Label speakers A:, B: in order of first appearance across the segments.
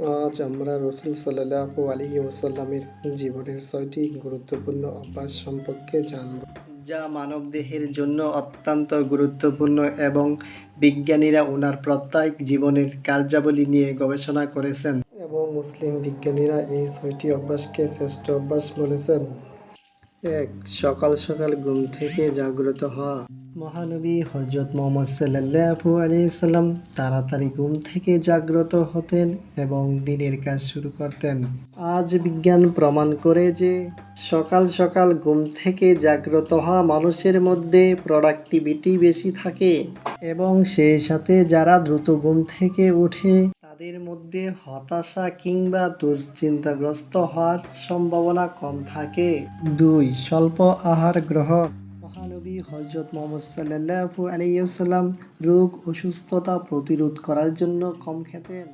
A: আজ আমরা রসুল সাল্লাহু আলহি ওসাল্লামের জীবনের ছয়টি গুরুত্বপূর্ণ অভ্যাস সম্পর্কে জানব। যা মানবদেহের জন্য অত্যন্ত গুরুত্বপূর্ণ এবং বিজ্ঞানীরা ওনার প্রত্যেক জীবনের কার্যাবলী নিয়ে গবেষণা করেছেন। এবং মুসলিম বিজ্ঞানীরা এই ছয়টি অভ্যাসকে শ্রেষ্ঠ অভ্যাস বলেছেন। এক সকাল সকাল ঘুম থেকে জাগ্রত হওয়া। মহানবী হজরত মোহাম্মদ সাল্লাহু আলি সাল্লাম তাড়াতাড়ি ঘুম থেকে জাগ্রত হতেন এবং দিনের কাজ শুরু করতেন। আজ বিজ্ঞান প্রমাণ করে যে সকাল সকাল ঘুম থেকে জাগ্রত হওয়া মানুষের মধ্যে প্রোডাক্টিভিটি বেশি থাকে এবং সেই সাথে যারা দ্রুত ঘুম থেকে ওঠে তাদের মধ্যে হতাশা কিংবা দুশ্চিন্তাগ্রস্ত হওয়ার সম্ভাবনা কম থাকে। দুই, স্বল্প আহার গ্রহণ। মহানবী হজরত মোহাম্মদ সাল্লাহু আলাইসাল্লাম রোগ অসুস্থতা প্রতিরোধ করার জন্য কম খেতেন।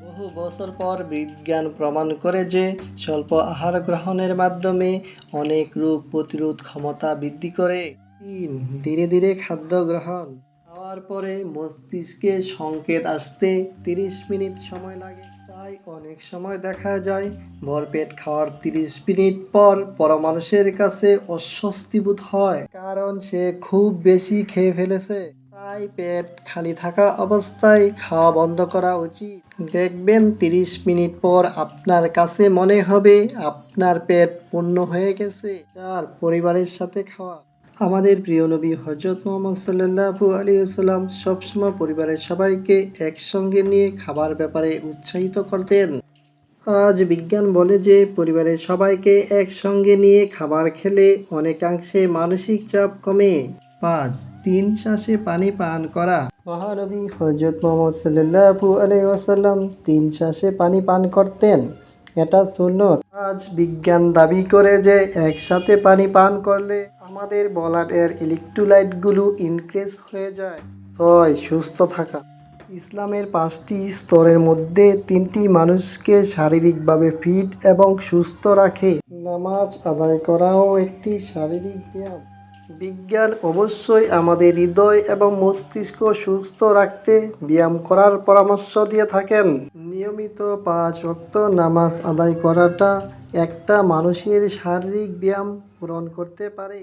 A: বহু বছর পর বিজ্ঞান প্রমাণ করে যে স্বল্প আহার গ্রহণের মাধ্যমে অনেক রোগ প্রতিরোধ ক্ষমতা বৃদ্ধি করে। তিন, ধীরে ধীরে খাদ্য গ্রহণ। খাওয়ার পরে মস্তিষ্কে সংকেত আসতে তিরিশ মিনিট সময় লাগে। তাই অনেক সময় দেখা যায় ভরপেট খাওয়ার তিরিশ মিনিট পর পরমানুষের কাছে অস্বস্তি বোধ হয়, কারণ সে খুব বেশি খেয়ে ফেলেছে। তাই পেট খালি থাকা অবস্থায় খাওয়া বন্ধ করা উচিত। দেখবেন তিরিশ মিনিট পর আপনার কাছে মনে হবে আপনার পেট পূর্ণ হয়ে গেছে, আর পরিবারের সাথে খাওয়া। আমাদের প্রিয় নবী হজরত মোহাম্মদ সাল্লাহু আলী সাল্লাম সবসময় পরিবারের সবাইকে একসঙ্গে নিয়ে খাবার ব্যাপারে উৎসাহিত করতেন। আজ বিজ্ঞান বলে যে, পরিবারের সবাইকে একসঙ্গে নিয়ে খাবার খেলে অনেকাংশে মানসিক চাপ কমে। পাঁচ, তিন শ্বাসে পানি পান করা। মহানবী হজরত মোহাম্মদ সাল্লাহু আলাই ওয়াসাল্লাম তিন শ্বাসে পানি পান করতেন। এটা সুন্নত। আজ বিজ্ঞান দাবি করে যে একসাথে পানি পান করলে আমাদের ব্লাডের ইলেকট্রোলাইটগুলো ইনক্রিজ হয়ে যায়। ছয় সুস্থ থাকা। ইসলামের পাঁচটি স্তরের মধ্যে তিনটি মানুষকে শারীরিকভাবে ফিট এবং সুস্থ রাখে। নামাজ আদায় করাও একটি শারীরিক ব্যায়াম। বিজ্ঞান অবশ্যই আমাদের হৃদয় এবং মস্তিষ্ক সুস্থ রাখতে ব্যায়াম করার পরামর্শ দিয়ে থাকেন। নিয়মিত পাঁচ রক্ত নামাজ আদায় করাটা একটা মানুষের শারীরিক ব্যায়াম পূরণ করতে পারে।